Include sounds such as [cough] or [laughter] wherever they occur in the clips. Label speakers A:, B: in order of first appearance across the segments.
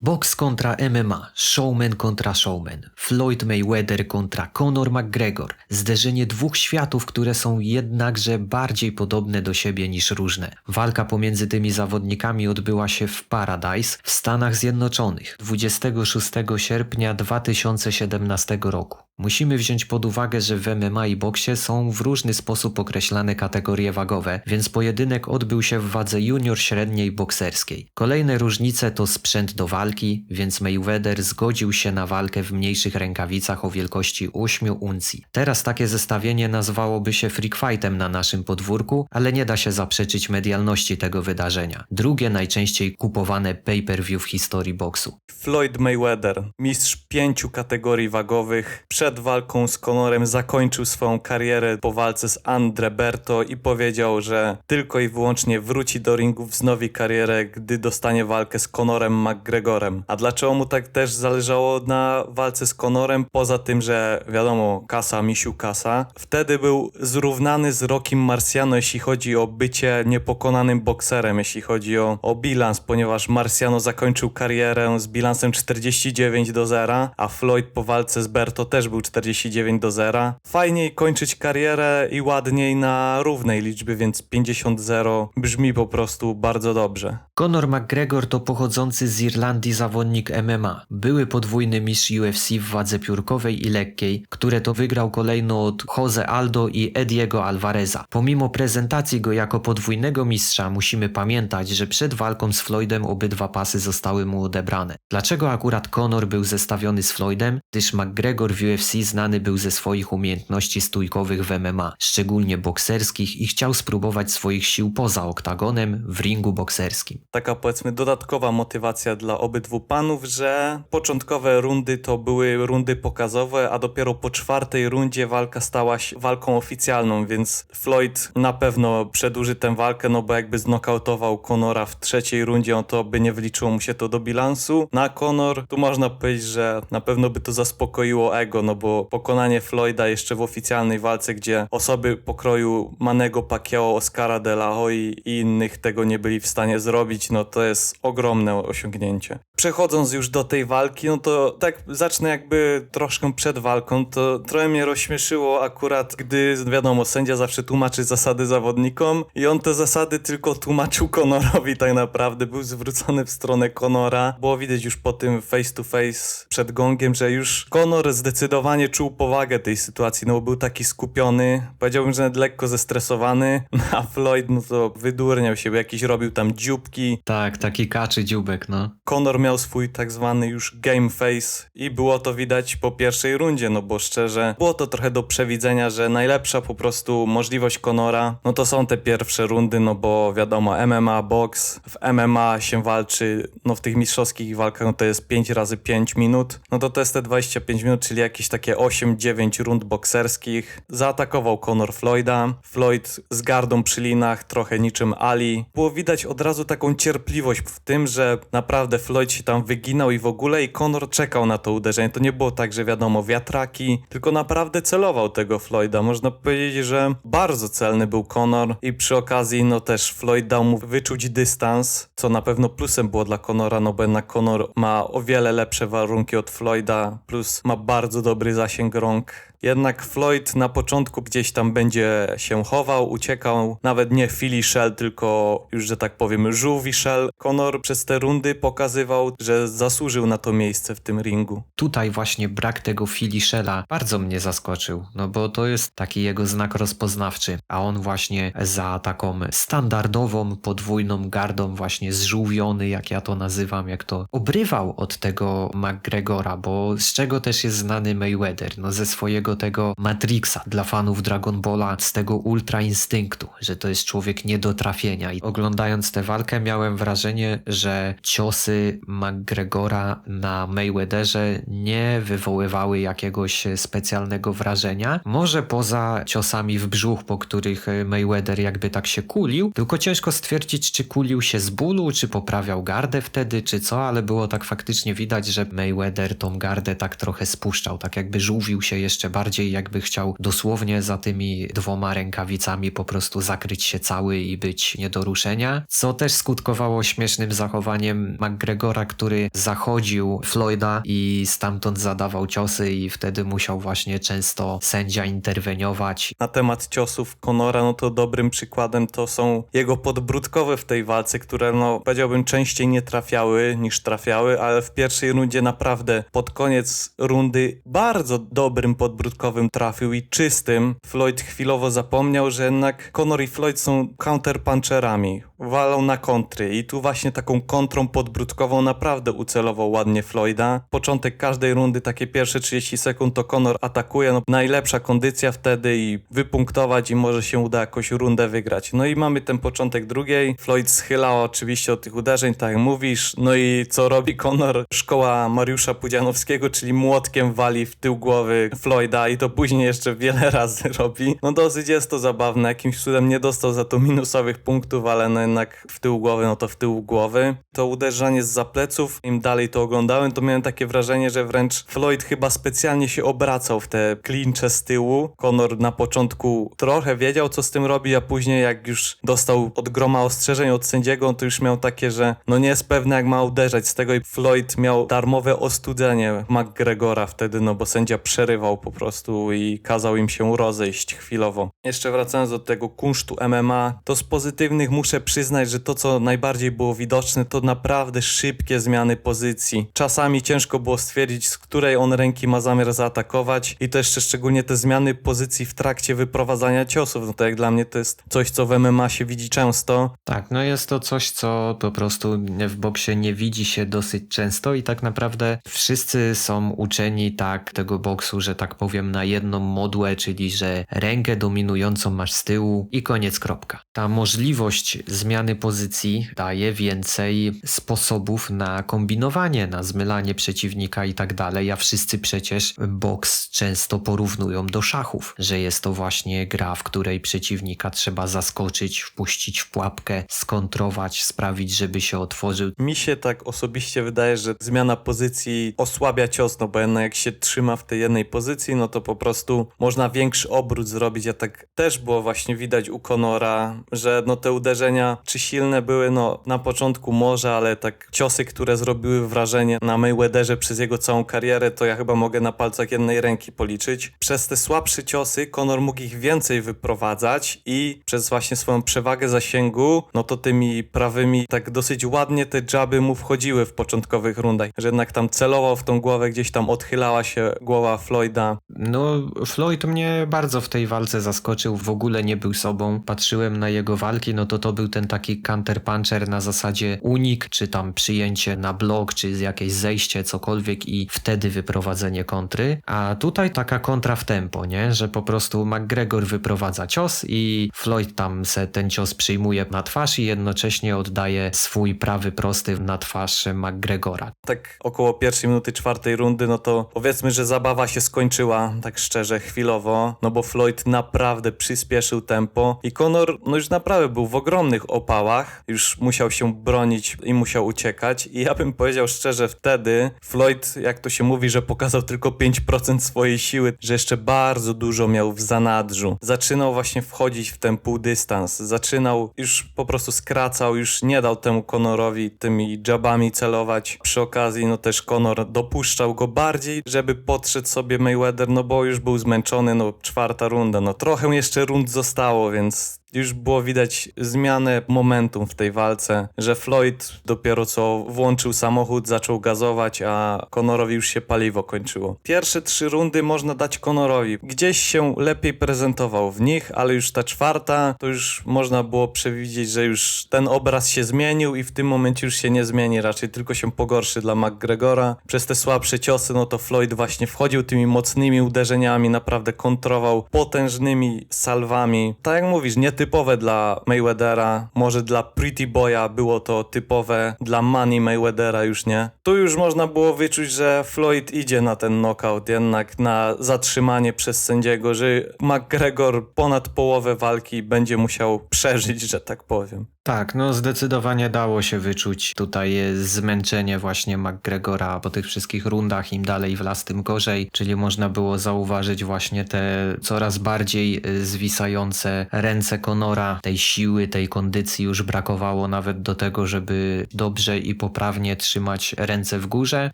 A: Boks kontra MMA, showman kontra showman, Floyd Mayweather kontra Conor McGregor. Zderzenie dwóch światów, które są jednakże bardziej podobne do siebie niż różne. Walka pomiędzy tymi zawodnikami odbyła się w Paradise w Stanach Zjednoczonych 26 sierpnia 2017 roku. Musimy wziąć pod uwagę, że w MMA i boksie są w różny sposób określane kategorie wagowe, więc pojedynek odbył się w wadze junior średniej bokserskiej. Kolejne różnice to sprzęt do walki, więc Mayweather zgodził się na walkę w mniejszych rękawicach o wielkości 8 uncji. Teraz takie zestawienie nazwałoby się freak fightem na naszym podwórku, ale nie da się zaprzeczyć medialności tego wydarzenia. Drugie najczęściej kupowane pay-per-view w historii boksu.
B: Floyd Mayweather, mistrz pięciu kategorii wagowych, przed walką z Conorem zakończył swoją karierę po walce z Andre Berto i powiedział, że tylko i wyłącznie wróci do ringu, wznowi karierę, gdy dostanie walkę z Conorem McGregorem. A dlaczego mu tak też zależało na walce z Conorem? Poza tym, że wiadomo, kasa, misiu kasa. Wtedy był zrównany z Rockim Marciano, jeśli chodzi o bycie niepokonanym bokserem, jeśli chodzi o, o bilans, ponieważ Marciano zakończył karierę z bilansem 49 do 0, a Floyd po walce z Berto też był 49 do 0. Fajniej kończyć karierę i ładniej na równej liczbie, więc 50-0 brzmi po prostu bardzo dobrze.
A: Conor McGregor to pochodzący z Irlandii zawodnik MMA. Były podwójny mistrz UFC w wadze piórkowej i lekkiej, które to wygrał kolejno od Jose Aldo i Ediego Alvareza. Pomimo prezentacji go jako podwójnego mistrza, musimy pamiętać, że przed walką z Floydem obydwa pasy zostały mu odebrane. Dlaczego akurat Conor był zestawiony z Floydem? Gdyż McGregor w UFC znany był ze swoich umiejętności stójkowych w MMA, szczególnie bokserskich i chciał spróbować swoich sił poza oktagonem w ringu bokserskim.
B: Taka powiedzmy dodatkowa motywacja dla obydwu panów, że początkowe rundy to były rundy pokazowe, a dopiero po czwartej rundzie walka stała się walką oficjalną, więc Floyd na pewno przedłuży tę walkę, no bo jakby znokautował Conora w trzeciej rundzie, on to by nie wliczyło mu się to do bilansu. Na Conor, tu można powiedzieć, że na pewno by to zaspokoiło ego, no bo pokonanie Floyda jeszcze w oficjalnej walce, gdzie osoby pokroju Manego Pacquiao, Oscara de la Hoya i innych tego nie byli w stanie zrobić, no to jest ogromne osiągnięcie. Przechodząc już do tej walki, no to tak zacznę jakby troszkę przed walką, to trochę mnie rozśmieszyło akurat, gdy wiadomo, sędzia zawsze tłumaczy zasady zawodnikom i on te zasady tylko tłumaczył Conorowi tak naprawdę, był zwrócony w stronę Conora, było widać już po tym face to face przed gongiem, że już Conor zdecydowanie czuł powagę tej sytuacji, no bo był taki skupiony, powiedziałbym, że nawet lekko zestresowany, [laughs] a Floyd no to wydurniał się, bo jakiś robił tam dzióbki,
A: Tak, taki kaczy dziubek, no.
B: Conor miał swój tak zwany już game face i było to widać po pierwszej rundzie, no bo szczerze, było to trochę do przewidzenia, że najlepsza po prostu możliwość Conora, no to są te pierwsze rundy, no bo wiadomo, MMA, box, w MMA się walczy, no w tych mistrzowskich walkach no to jest 5 razy 5 minut, no to to jest te 25 minut, czyli jakieś takie 8-9 rund bokserskich. Zaatakował Conor Floyda, Floyd z gardą przy linach, trochę niczym Ali. Było widać od razu taką cierpliwość w tym, że naprawdę Floyd się tam wyginał i w ogóle i Conor czekał na to uderzenie. To nie było tak, że wiadomo, wiatraki, tylko naprawdę celował tego Floyda. Można powiedzieć, że bardzo celny był Conor i przy okazji no też Floyd dał mu wyczuć dystans, co na pewno plusem było dla Conora, no bo jednak Conor ma o wiele lepsze warunki od Floyda, plus ma bardzo dobry zasięg rąk. Jednak Floyd na początku gdzieś tam będzie się chował, uciekał, nawet nie Philly Shell, tylko już, że tak powiem, żółwi Shell. Conor przez te rundy pokazywał, że zasłużył na to miejsce w tym ringu.
A: Tutaj właśnie brak tego Philly Shella bardzo mnie zaskoczył, no bo to jest taki jego znak rozpoznawczy, a on właśnie za taką standardową, podwójną gardą właśnie zżółwiony, jak ja to nazywam, jak to obrywał od tego McGregora, bo z czego też jest znany Mayweather? No ze swojego tego Matrixa dla fanów Dragon Balla, z tego ultra instynktu, że to jest człowiek nie do trafienia i oglądając tę walkę miałem wrażenie, że ciosy McGregora na Mayweatherze nie wywoływały jakiegoś specjalnego wrażenia. Może poza ciosami w brzuch, po których Mayweather jakby tak się kulił, tylko ciężko stwierdzić, czy kulił się z bólu, czy poprawiał gardę wtedy, czy co, ale było tak faktycznie widać, że Mayweather tą gardę tak trochę spuszczał, tak jakby żółwił się jeszcze bardziej, jakby chciał dosłownie za tymi dwoma rękawicami po prostu zakryć się cały i być nie do ruszenia, co też skutkowało śmiesznym zachowaniem McGregora, który zachodził Floyda i stamtąd zadawał ciosy i wtedy musiał właśnie często sędzia interweniować.
B: Na temat ciosów Conora, no to dobrym przykładem to są jego podbródkowe w tej walce, które no powiedziałbym częściej nie trafiały niż trafiały, ale w pierwszej rundzie naprawdę pod koniec rundy bardzo dobrym podbródkowym trafił i czystym. Floyd chwilowo zapomniał, że jednak Conor i Floyd są counterpuncherami. Walą na kontry i tu właśnie taką kontrą podbródkową naprawdę ucelował ładnie Floyda. Początek każdej rundy, takie pierwsze 30 sekund to Conor atakuje, no najlepsza kondycja wtedy i wypunktować i może się uda jakąś rundę wygrać. No i mamy ten początek drugiej. Floyd schyla oczywiście od tych uderzeń, tak jak mówisz. No i co robi Conor? Szkoła Mariusza Pudzianowskiego, czyli młotkiem wali w tył głowy Floyda i to później jeszcze wiele [laughs] razy robi. No dosyć jest to zabawne. Jakimś cudem nie dostał za to minusowych punktów, ale no jednak w tył głowy, no to w tył głowy. To uderzanie z zapleców, im dalej to oglądałem, to miałem takie wrażenie, że wręcz Floyd chyba specjalnie się obracał w te klincze z tyłu. Conor na początku trochę wiedział, co z tym robi, a później jak już dostał od groma ostrzeżeń od sędziego, to już miał takie, że no nie jest pewny, jak ma uderzać z tego i Floyd miał darmowe ostudzenie McGregora wtedy, no bo sędzia przerywał po prostu i kazał im się rozejść chwilowo. Jeszcze wracając do tego kunsztu MMA, to z pozytywnych muszę przyznać, że to, co najbardziej było widoczne, to naprawdę szybkie zmiany pozycji. Czasami ciężko było stwierdzić, z której on ręki ma zamiar zaatakować i to jeszcze szczególnie te zmiany pozycji w trakcie wyprowadzania ciosów. No to jak dla mnie to jest coś, co w MMA się widzi często.
A: Tak, no jest to coś, co po prostu w boksie nie widzi się dosyć często i tak naprawdę wszyscy są uczeni tak tego boksu, że tak powiem na jedną modłę, czyli że rękę dominującą masz z tyłu i koniec kropka. Ta możliwość zmiany pozycji daje więcej sposobów na kombinowanie, na zmylanie przeciwnika i tak dalej, a wszyscy przecież boks często porównują do szachów, że jest to właśnie gra, w której przeciwnika trzeba zaskoczyć, wpuścić w pułapkę, skontrować, sprawić, żeby się otworzył.
B: Mi się tak osobiście wydaje, że zmiana pozycji osłabia cios, no bo jak się trzyma w tej jednej pozycji, no to po prostu można większy obrót zrobić, a tak też było właśnie widać u Conora, że no te uderzenia czy silne były, no na początku może, ale tak ciosy, które zrobiły wrażenie na Mayweatherze przez jego całą karierę, to ja chyba mogę na palcach jednej ręki policzyć. Przez te słabsze ciosy Conor mógł ich więcej wyprowadzać i przez właśnie swoją przewagę zasięgu, no to tymi prawymi tak dosyć ładnie te jaby mu wchodziły w początkowych rundach, że jednak tam celował w tą głowę, gdzieś tam odchylała się głowa Floyda.
A: No, Floyd mnie bardzo w tej walce zaskoczył, w ogóle nie był sobą. Patrzyłem na jego walki, no to to był ten taki counter puncher na zasadzie unik, czy tam przyjęcie na blok, czy jakieś zejście, cokolwiek i wtedy wyprowadzenie kontry. A tutaj taka kontra w tempo, nie? Że po prostu McGregor wyprowadza cios i Floyd tam se ten cios przyjmuje na twarz i jednocześnie oddaje swój prawy prosty na twarz McGregora.
B: Tak około pierwszej minuty czwartej rundy, no to powiedzmy, że zabawa się skończyła, tak szczerze, chwilowo, no bo Floyd naprawdę przyspieszył tempo i Conor, no już naprawdę był w ogromnych opałach, już musiał się bronić i musiał uciekać i ja bym powiedział szczerze wtedy, Floyd, jak to się mówi, że pokazał tylko 5% swojej siły, że jeszcze bardzo dużo miał w zanadrzu. Zaczynał właśnie wchodzić w ten półdystans, zaczynał, już po prostu skracał, już nie dał temu Conorowi tymi jabami celować. Przy okazji, no też Conor dopuszczał go bardziej, żeby podszedł sobie Mayweather, no bo już był zmęczony, no czwarta runda, no trochę jeszcze rund zostało, więc już było widać zmianę momentum w tej walce, że Floyd dopiero co włączył samochód, zaczął gazować, a Conorowi już się paliwo kończyło. Pierwsze trzy rundy można dać Conorowi. Gdzieś się lepiej prezentował w nich, ale już ta czwarta, to już można było przewidzieć, że już ten obraz się zmienił i w tym momencie już się nie zmieni, raczej tylko się pogorszy dla McGregora. Przez te słabsze ciosy, no to Floyd właśnie wchodził tymi mocnymi uderzeniami, naprawdę kontrował potężnymi salwami. Tak jak mówisz, nie typowe dla Mayweathera, może dla Pretty Boya było to typowe, dla Money Mayweathera już nie. Tu już można było wyczuć, że Floyd idzie na ten knockout, jednak na zatrzymanie przez sędziego, że McGregor ponad połowę walki będzie musiał przeżyć, że tak powiem.
A: Tak, no zdecydowanie dało się wyczuć tutaj jest zmęczenie właśnie McGregora po tych wszystkich rundach, im dalej w las, tym gorzej, czyli można było zauważyć właśnie te coraz bardziej y, zwisające ręce Conora, tej siły, tej kondycji już brakowało nawet do tego, żeby dobrze i poprawnie trzymać ręce w górze.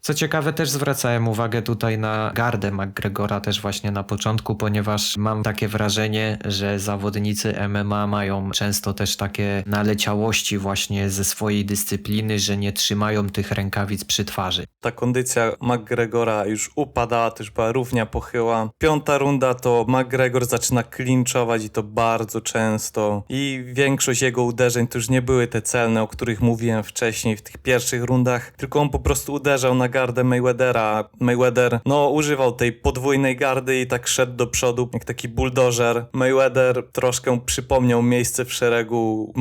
A: Co ciekawe, też zwracałem uwagę tutaj na gardę McGregora też właśnie na początku, ponieważ mam takie wrażenie, że zawodnicy MMA mają często też takie naleciałości właśnie ze swojej dyscypliny, że nie trzymają tych rękawic przy twarzy.
B: Ta kondycja McGregora już upadała, to już była równia pochyła. Piąta runda to McGregor zaczyna klinczować i to bardzo często. I większość jego uderzeń to już nie były te celne, o których mówiłem wcześniej w tych pierwszych rundach, tylko on po prostu uderzał na gardę Mayweathera. Mayweather, no, używał tej podwójnej gardy i tak szedł do przodu, jak taki buldożer. Mayweather troszkę przypomniał miejsce w szeregu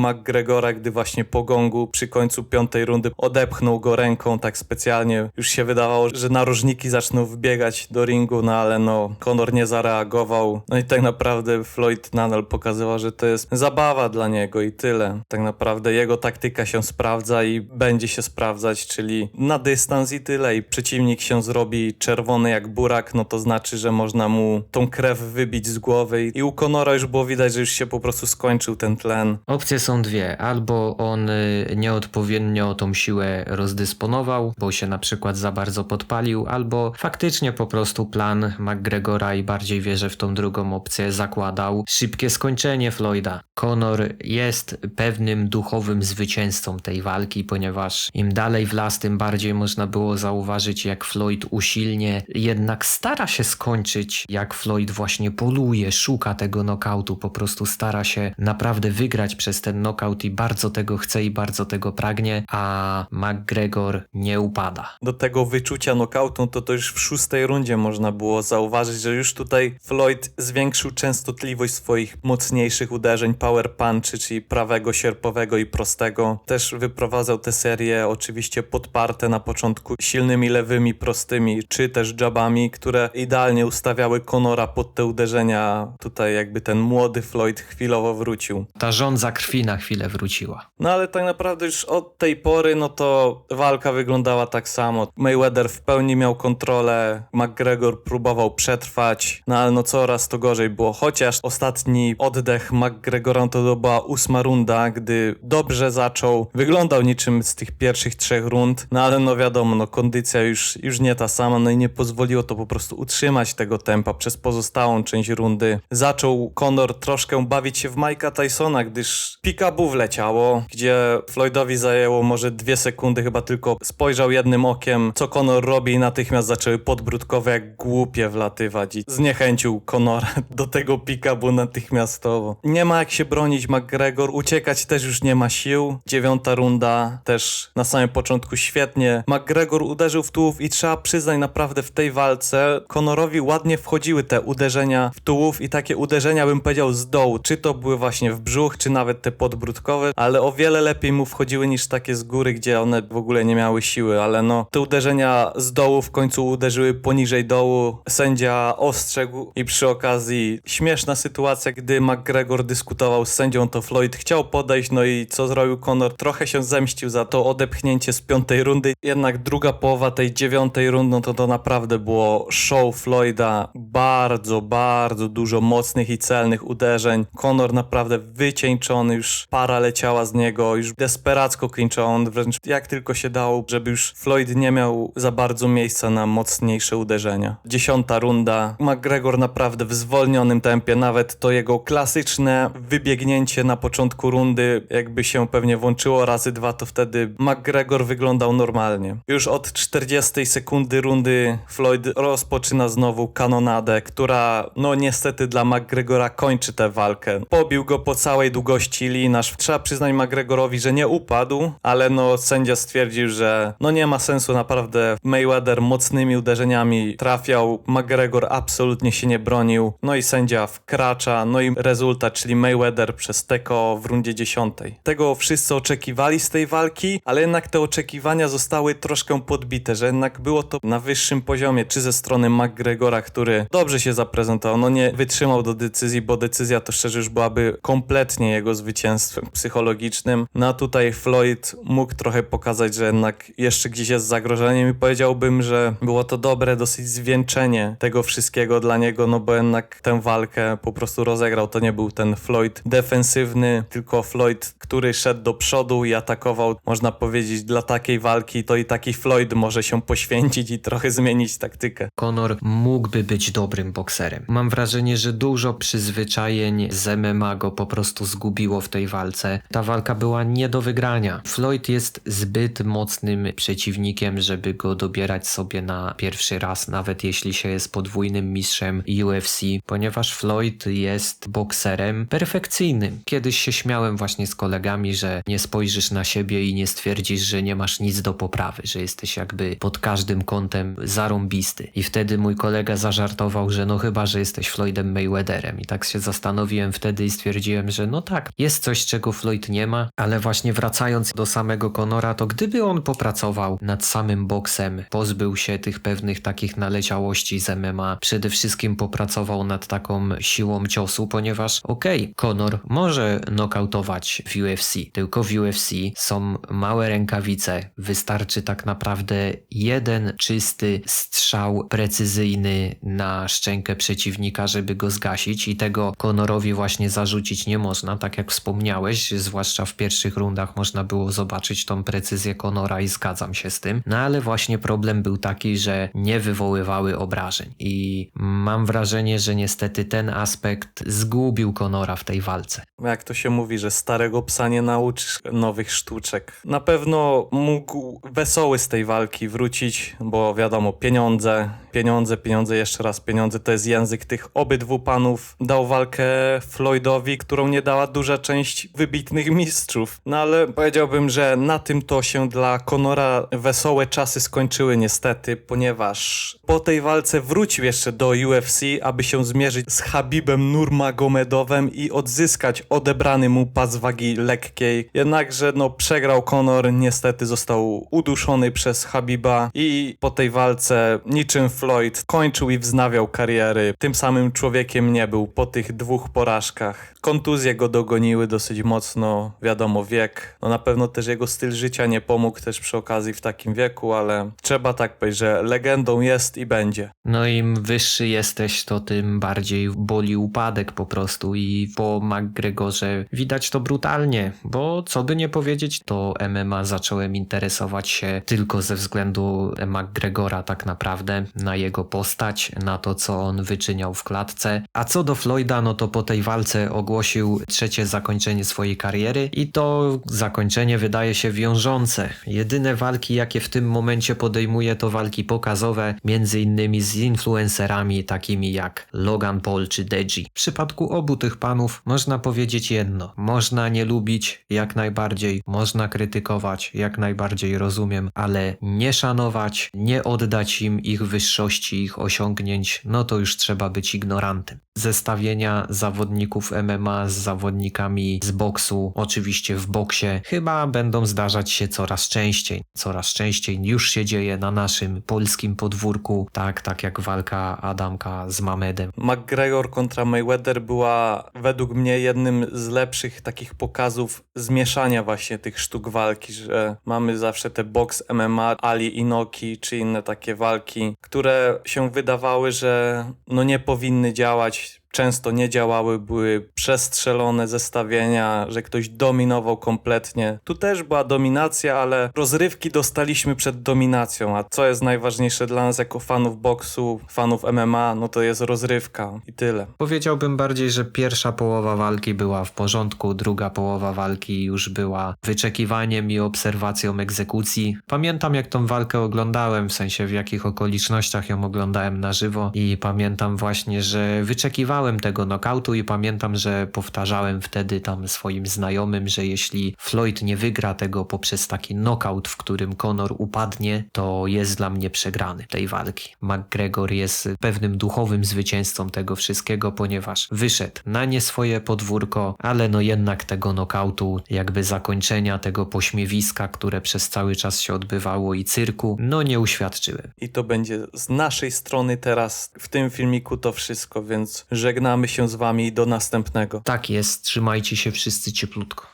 B: McGregora, gdy właśnie po gongu przy końcu piątej rundy odepchnął go ręką tak specjalnie. Już się wydawało, że narożniki zaczną wbiegać do ringu, no ale no, Conor nie zareagował. No i tak naprawdę Floyd nadal pokazywał, że to jest zabawa dla niego i tyle. Tak naprawdę jego taktyka się sprawdza i będzie się sprawdzać, czyli na dystans i tyle. I przeciwnik się zrobi czerwony jak burak, no to znaczy, że można mu tą krew wybić z głowy. I u Conora już było widać, że już się po prostu skończył ten tlen.
A: Opcje są dwie. Albo on y, nieodpowiednio tą siłę rozdysponował, bo się na przykład za bardzo podpalił, albo faktycznie po prostu plan McGregora i bardziej wierzę w tą drugą opcję zakładał szybkie skończenie Floyda. Conor jest pewnym duchowym zwycięzcą tej walki, ponieważ im dalej w las, tym bardziej można było zauważyć, jak Floyd usilnie jednak stara się skończyć, jak Floyd właśnie poluje, szuka tego nokautu, po prostu stara się naprawdę wygrać przez ten nokaut i bardzo tego chce i bardzo tego pragnie, a McGregor nie upada.
B: do tego wyczucia knockoutu, to to już w szóstej rundzie można było zauważyć, że już tutaj Floyd zwiększył częstotliwość swoich mocniejszych uderzeń, power punchy, czyli prawego, sierpowego i prostego. Też wyprowadzał te serie oczywiście podparte na początku silnymi lewymi, prostymi, czy też jabami, które idealnie ustawiały Conora pod te uderzenia. Tutaj jakby ten młody Floyd chwilowo wrócił.
A: Ta żądza krwi na chwilę wróciła.
B: No ale tak naprawdę już od tej pory, no to walka wyglądała tak samo. Mayweather w pełni miał kontrolę, McGregor próbował przetrwać, no ale no coraz to gorzej było. Chociaż ostatni oddech McGregora no to była ósma runda, gdy dobrze zaczął, wyglądał niczym z tych pierwszych trzech rund, no ale no wiadomo, no kondycja już, już nie ta sama, no i nie pozwoliło to po prostu utrzymać tego tempa przez pozostałą część rundy. Zaczął Conor troszkę bawić się w Mike'a Tysona, gdyż pikabu wleciało, gdzie Floydowi zajęło może dwie sekundy, chyba tylko spojrzał jednym okiem, co Conor robi i natychmiast zaczęły podbródkowe jak głupie wlatywać i zniechęcił Conora [laughs] do tego pikabu natychmiastowo. Nie ma jak się bronić McGregor, uciekać też już nie ma sił. Dziewiąta runda też na samym początku świetnie. McGregor uderzył w tułów i trzeba przyznać naprawdę w tej walce Conorowi ładnie wchodziły te uderzenia w tułów i takie uderzenia bym powiedział z dołu, czy to były właśnie w brzuch, czy nawet te podbródkowe, ale o wiele lepiej mu wchodziły niż takie z góry, gdzie one w ogóle nie miały siły, ale no te uderzenia z dołu w końcu uderzyły poniżej dołu. Sędzia ostrzegł i przy okazji śmieszna sytuacja, gdy McGregor dyskutował z sędzią, to Floyd chciał podejść, no i co zrobił Conor? Trochę się zemścił za to odepchnięcie z piątej rundy, jednak druga połowa tej dziewiątej rundy, no to to naprawdę było show Floyda. Bardzo, bardzo dużo mocnych i celnych uderzeń. Conor naprawdę wycieńczony, już para leciała z niego, już desperacko on wręcz jak tylko się dało, żeby już Floyd nie miał za bardzo miejsca na mocniejsze uderzenia. Dziesiąta runda, McGregor naprawdę w zwolnionym tempie, nawet to jego klasyczne wybiegnięcie na początku rundy, jakby się pewnie włączyło razy dwa, to wtedy McGregor wyglądał normalnie. Już od 40 sekundy rundy Floyd rozpoczyna znowu kanonadę, która no niestety dla McGregora kończy tę walkę. Pobił go po całej długości linii, aż trzeba przyznać McGregorowi, że nie upadł, ale no sędzia stwierdził, że no nie ma sensu. Naprawdę Mayweather mocnymi uderzeniami trafiał, McGregor absolutnie się nie bronił, no i sędzia wkracza, no i rezultat, czyli Mayweather przez TKO w rundzie 10. Tego wszyscy oczekiwali z tej walki, ale jednak te oczekiwania zostały troszkę podbite, że jednak było to na wyższym poziomie, czy ze strony McGregora, który dobrze się zaprezentował, no nie wytrzymał do decyzji, bo decyzja to szczerze już byłaby kompletnie jego zwycięstwem. Psychologicznym. No a tutaj Floyd mógł trochę pokazać, że jednak jeszcze gdzieś jest zagrożeniem i powiedziałbym, że było to dobre dosyć zwieńczenie tego wszystkiego dla niego, no bo jednak tę walkę po prostu rozegrał. To nie był ten Floyd defensywny, tylko Floyd, który szedł do przodu i atakował. Można powiedzieć, dla takiej walki to i taki Floyd może się poświęcić i trochę zmienić taktykę.
A: Conor mógłby być dobrym bokserem. Mam wrażenie, że dużo przyzwyczajeń z MMA go po prostu zgubiło w tej walce. Ta walka była nie do wygrania. Floyd jest zbyt mocnym przeciwnikiem, żeby go dobierać sobie na pierwszy raz, nawet jeśli się jest podwójnym mistrzem UFC, ponieważ Floyd jest bokserem perfekcyjnym. Kiedyś się śmiałem właśnie z kolegami, że nie spojrzysz na siebie i nie stwierdzisz, że nie masz nic do poprawy, że jesteś jakby pod każdym kątem zarąbisty. I wtedy mój kolega zażartował, że no chyba, że jesteś Floydem Mayweatherem. I tak się zastanowiłem wtedy i stwierdziłem, że no tak, jest coś, czego Floyd nie ma, ale właśnie wracając do samego Conora, to gdyby on popracował nad samym boksem, pozbył się tych pewnych takich naleciałości z MMA, przede wszystkim popracował nad taką siłą ciosu, ponieważ okej, Conor może nokautować w UFC, tylko w UFC są małe rękawice, wystarczy tak naprawdę jeden czysty strzał precyzyjny na szczękę przeciwnika, żeby go zgasić i tego Conorowi właśnie zarzucić nie można, tak jak wspomniałeś, zwłaszcza w pierwszych rundach można było zobaczyć tą precyzję Conora i zgadzam się z tym, no ale właśnie problem był taki, że nie wywoływały obrażeń i mam wrażenie, że niestety ten aspekt zgubił Conora w tej walce.
B: Jak to się mówi, że starego psa nie nauczysz nowych sztuczek. Na pewno mógł wesoły z tej walki wrócić, bo wiadomo, pieniądze, pieniądze, pieniądze, jeszcze raz pieniądze to jest język tych obydwu panów. Dał walkę Floydowi, którą nie dała duża część wybitnych mistrzów. No ale powiedziałbym, że na tym to się dla Conora wesołe czasy skończyły niestety, ponieważ po tej walce wrócił jeszcze do UFC, aby się zmierzyć z Habibem Nurmagomedowem i odzyskać odebrany mu pas wagi lekkiej. Jednakże no przegrał Conor, niestety został uduszony przez Habiba i po tej walce niczym Floyd kończył i wznawiał kariery. Tym samym człowiekiem nie był po tych dwóch porażkach. Kontuzje go dogoniły dosyć mocno, wiadomo wiek. No na pewno też jego styl życia nie pomógł też przy okazji w takim wieku, ale trzeba tak powiedzieć, że legendą jest i będzie.
A: No im wyższy jesteś, to tym bardziej boli upadek po prostu i po McGregorze widać to brutalnie, bo co by nie powiedzieć, to MMA zacząłem interesować się tylko ze względu McGregora tak naprawdę, na jego postać, na to co on wyczyniał w klatce, a co do Floyda, no to po tej walce ogłosił trzecie zakończenie swojej kariery i to zakończenie wydaje się wiążące. Jedyne walki jakie w tym momencie podejmuje to walki pokazowe, między innymi z influencerami takimi jak Logan Paul czy Deji. W przypadku obu tych panów można powiedzieć jedno. Można nie lubić jak najbardziej, można krytykować jak najbardziej rozumiem, ale nie szanować, nie oddać im ich wyższości, ich osiągnięć, no to już trzeba być ignorantem. Zestawienia zawodników MMA z zawodnikami z boksu, oczywiście w boksie, chyba będą zdarzać się coraz częściej. Coraz częściej już się dzieje na naszym polskim podwórku, tak, tak jak walka Adamka z Mamedem.
B: McGregor kontra Mayweather była według mnie jednym z lepszych takich pokazów zmieszania właśnie tych sztuk walki, że mamy zawsze te box MMA, Ali Inoki czy inne takie walki, które się wydawały, że no nie powinny działać często nie działały, były przestrzelone zestawienia, że ktoś dominował kompletnie. Tu też była dominacja, ale rozrywki dostaliśmy przed dominacją, a co jest najważniejsze dla nas jako fanów boksu, fanów MMA, no to jest rozrywka i tyle.
A: Powiedziałbym bardziej, że pierwsza połowa walki była w porządku, druga połowa walki już była wyczekiwaniem i obserwacją egzekucji. Pamiętam jak tą walkę oglądałem, w sensie w jakich okolicznościach ją oglądałem na żywo i pamiętam właśnie, że wyczekiwałem tego nokautu i pamiętam, że powtarzałem wtedy tam swoim znajomym, że jeśli Floyd nie wygra tego poprzez taki nokaut, w którym Conor upadnie, to jest dla mnie przegrany tej walki. McGregor jest pewnym duchowym zwycięzcą tego wszystkiego, ponieważ wyszedł na nie swoje podwórko, ale no jednak tego nokautu, jakby zakończenia tego pośmiewiska, które przez cały czas się odbywało i cyrku, no nie uświadczyłem.
B: I to będzie z naszej strony teraz w tym filmiku to wszystko, więc żegnamy się z wami do następnego.
A: Tak jest, trzymajcie się wszyscy cieplutko.